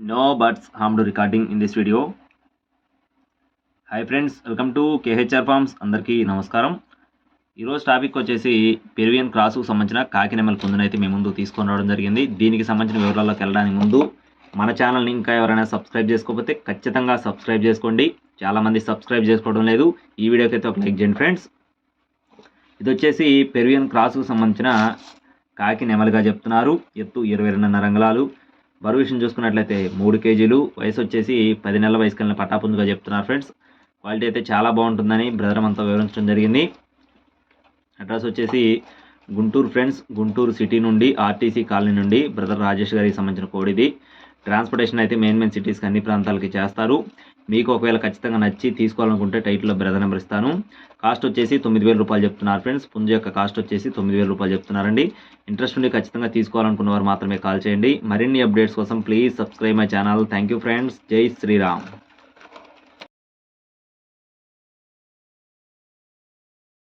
no birds harmed recording in this video. Hi friends welcome to KHR farms అందరికీ నమస్కారం. ఈరోజు topic వచ్చేసి Peruvian క్రాస్కు సంబంధించిన కాకినెమల పుంజును అయితే మేము ముందు తీసుకొని రావడం జరిగింది. దీనికి సంబంధించిన వివరాల్లోకి వెళ్ళడానికి ముందు మన ఛానల్ని ఇంకా ఎవరైనా సబ్స్క్రైబ్ చేసుకోకపోతే ఖచ్చితంగా సబ్స్క్రైబ్ చేసుకోండి. చాలామంది సబ్స్క్రైబ్ చేసుకోవడం లేదు. ఈ వీడియోకి అయితే ఒక లైక్ చేయండి ఫ్రెండ్స్ ఇది వచ్చేసి పెరువియన్ క్రాస్కు సంబంధించిన కాకి నెమలిగా చెప్తున్నారు. ఎత్తు ఇరవై రెండున్నర రంగులాలు బరువు విషయం చూసుకున్నట్లయితే మూడు కేజీలు వయసు వచ్చేసి పది నెలల వయసు కలిగిన పటాపుందుగా చెప్తున్నారు ఫ్రెండ్స్. క్వాలిటీ అయితే చాలా బాగుంటుందని బ్రదర్ అంతా వివరించడం జరిగింది. అడ్రస్ వచ్చేసి గుంటూరు ఫ్రెండ్స్ గుంటూరు సిటీ నుండి ఆర్టీసీ కాలనీ నుండి బ్రదర్ రాజేష్ గారికి సంబంధించిన కోడ్ ఇది. ట్రాన్స్పోర్టేషన్ అయితే మెయిన్ మెయిన్ సిటీస్కి అన్ని ప్రాంతాలకి చేస్తారు. మీకు ఒకవేళ ఖచ్చితంగా నచ్చి తీసుకోవాలనుకుంటే టైటిల్లో బ్రదర్ నెంబర్ ఇస్తాను. కాస్ట్ వచ్చేసి తొమ్మిది వేల రూపాయలు చెప్తున్నారు ఫ్రెండ్స్. పుంజు యొక్క కాస్ట్ వచ్చేసి తొమ్మిది వేల రూపాయలు చెప్తున్నారండి. ఇంట్రెస్ట్ ఉండి ఖచ్చితంగా తీసుకోవాలనుకున్న వారు మాత్రమే కాల్ చేయండి. మరిన్ని అప్డేట్స్ కోసం please subscribe my channel. Thank you friends. Jai Shriram.